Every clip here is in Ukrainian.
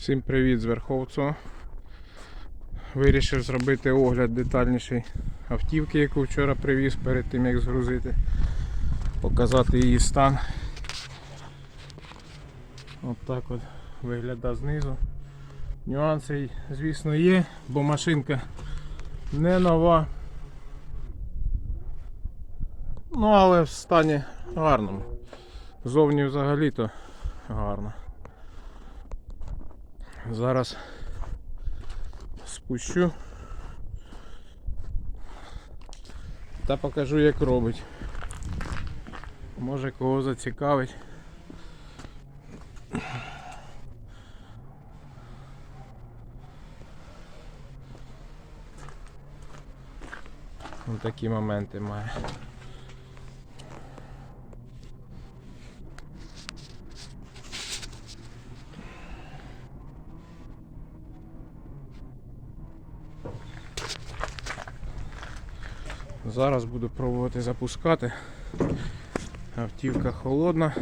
Всім привіт з Верховцю. Вирішив зробити огляд детальніший автівки, яку вчора привіз перед тим як згрузити. Показати її стан. От так от виглядає знизу. Нюанси, звісно, є, бо машинка не нова. Ну, але в стані гарному. Зовні взагалі-то гарно. Зараз спущу та покажу як робить. Може кого зацікавить. Ось такі моменти має. Зараз буду пробувати запускати. Автівка холодна.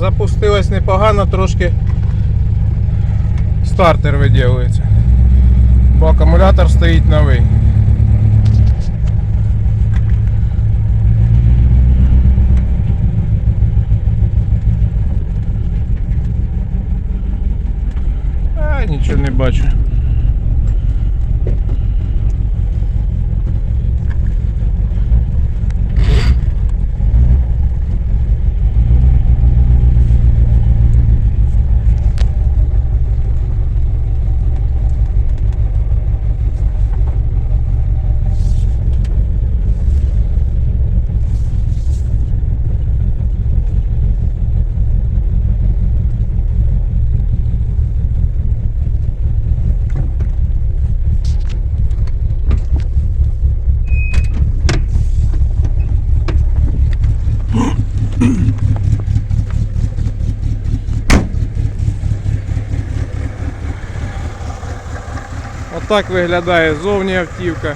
Запустилась непогано, трошки стартер виділюється, Бо акумулятор стоїть новий. А, нічого не бачу. Отак виглядає зовні автівка.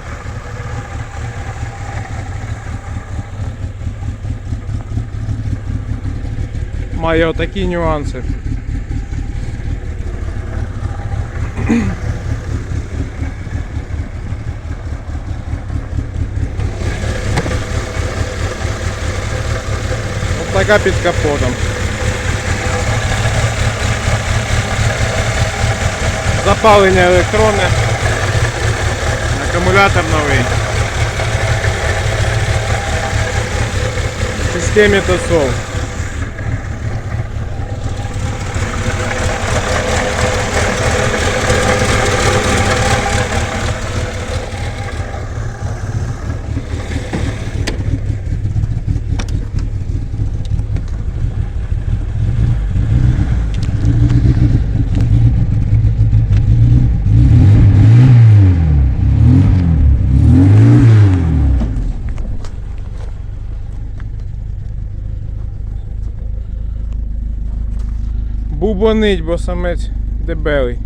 Має отакі нюанси. Ось така під капотом. Запалення електронне. Акумулятор новий. В системі TOSOL. Бубонить, бо самець дебелий.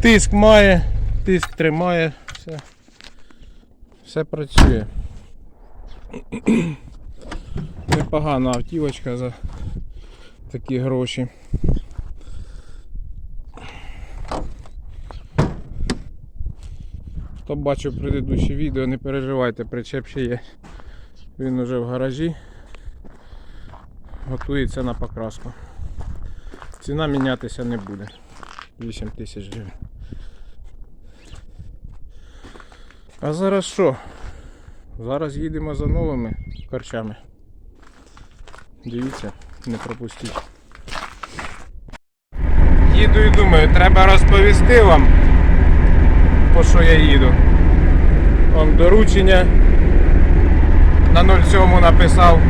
Тиск має, тиск тримає, все, все працює. Непогана автівочка за такі гроші. Хто бачив предыдущі відео, не переживайте, причеп ще є. Він уже в гаражі. Готується на покраску. Ціна мінятися не буде. 8 тисяч гривень. А зараз що? Зараз їдемо за новими корчами. Дивіться, не пропустіть. Їду і думаю, треба розповісти вам, по що я їду. Вам доручення на 07 написав.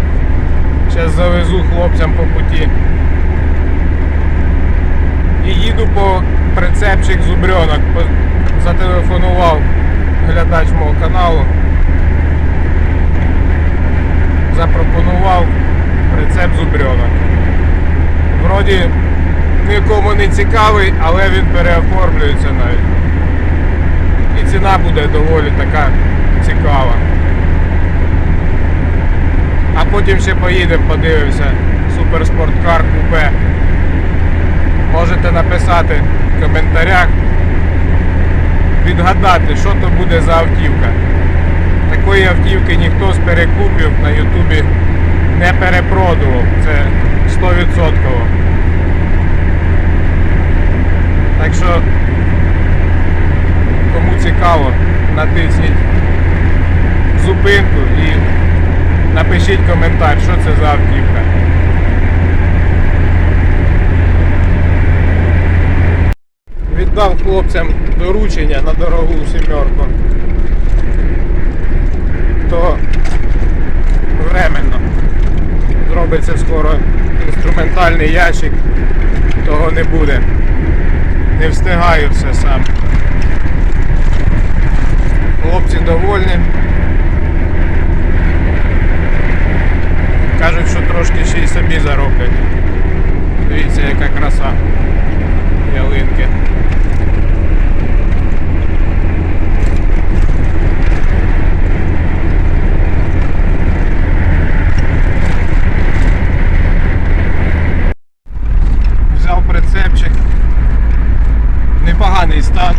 Зараз завезу хлопцям по путі. І їду по прицепчик зубрьонок. Зателефонував глядач мого каналу. Запропонував прицеп зубрьонок. Вроді нікому не цікавий, але він переоформлюється навіть. І ціна буде доволі така цікава. А потім ще поїдемо, подивимося суперспорткар купе. Можете написати в коментарях, відгадати, що то буде за автівка. Такої автівки ніхто з перекупів на Ютубі не перепродував. Це 100%. Так що, кому цікаво, натисніть зупинку і напишіть коментар, що це за автівка. Віддав хлопцям доручення на дорогу сімерку. То Зробиться скоро інструментальний ящик, того не буде. Не встигаю все сам. Хлопці довольні. Кажуть, що трошки ще й собі зароблять. Дивіться, яка краса ялинки. Взяв прицепчик. Непоганий стан.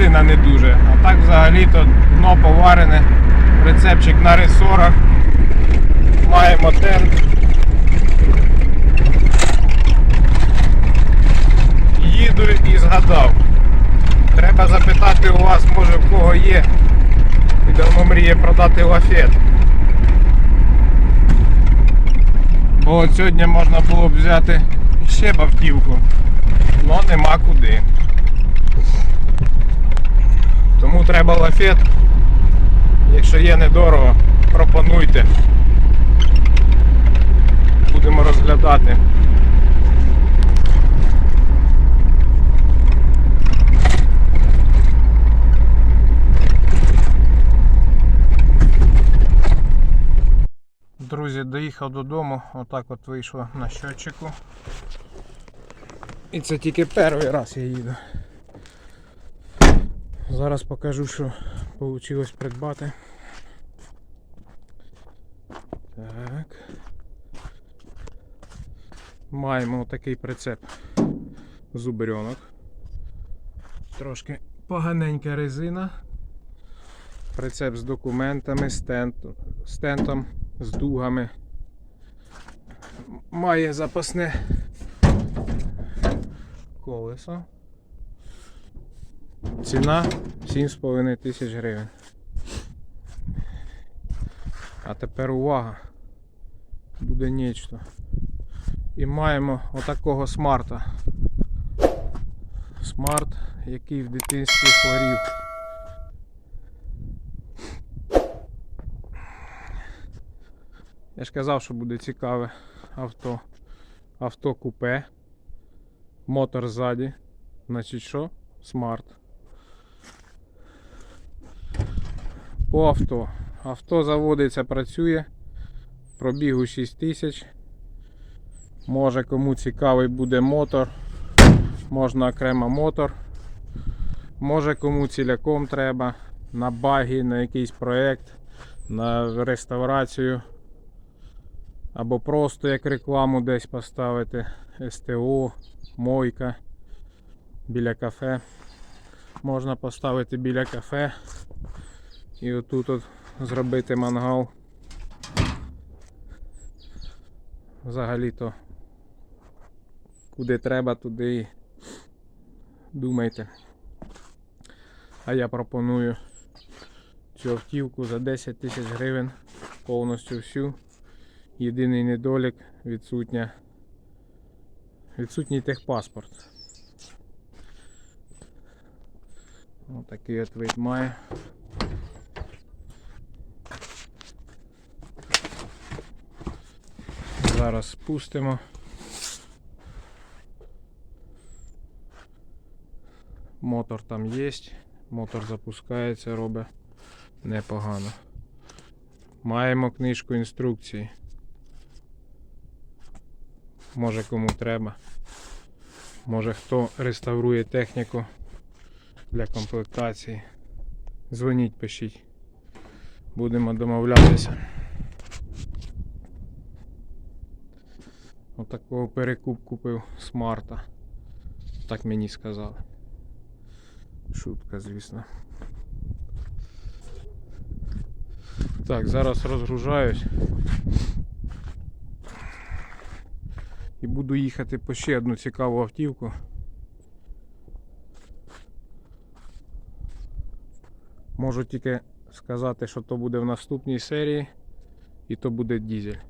Резина не дуже. А так взагалі-то дно поварене. Прицепчик на ресорах. Маємо тент. Їду і згадав. Треба запитати у вас, може в кого є. І давно мріє продати лафет. Бо от сьогодні можна було б взяти ще б автівку, але нема куди. Тому треба лафет. Якщо є недорого, пропонуйте. Будемо розглядати. Друзі, доїхав додому, отак от вийшло на щотчику. І це тільки перший раз я їду. Зараз покажу, що вийшло придбати. Так. Маємо такий прицеп зубрьонок. Трошки поганенька резина. Прицеп з документами, стенд, стентом, з дугами. Має запасне колесо. Ціна 7,5 тисяч гривень. А тепер увага. Буде нічто. І маємо отакого смарта. Смарт, який в дитинстві хворів. Я ж казав, що буде цікаве авто. Авто купе. Мотор ззаді. Значить що? Смарт. По авто. Авто заводиться, працює. Пробігу 6 тисяч. Може кому цікавий буде мотор. Можна окремо мотор. Може кому ціляком треба. На багі, на якийсь проєкт, на реставрацію. Або просто як рекламу десь поставити. СТО, мойка біля кафе. Можна поставити біля кафе і отут от зробити мангал. Взагалі-то куди треба, туди і думайте. А я пропоную цю автівку за 10 тисяч гривень повністю всю. Єдиний недолік відсутня. Відсутній техпаспорт. Отакий от вид має. Зараз спустимо. Мотор там є. Мотор запускається, робить непогано. Маємо книжку інструкції. Може кому треба. Може хто реставрує техніку для комплектації. Дзвоніть, пишіть. Будемо домовлятися. Отакого перекуп купив смарта. Так мені сказали. Шутка, звісно. Так, зараз розгружаюсь. І буду їхати по ще одну цікаву автівку. Можу тільки сказати, що то буде в наступній серії і то буде дізель.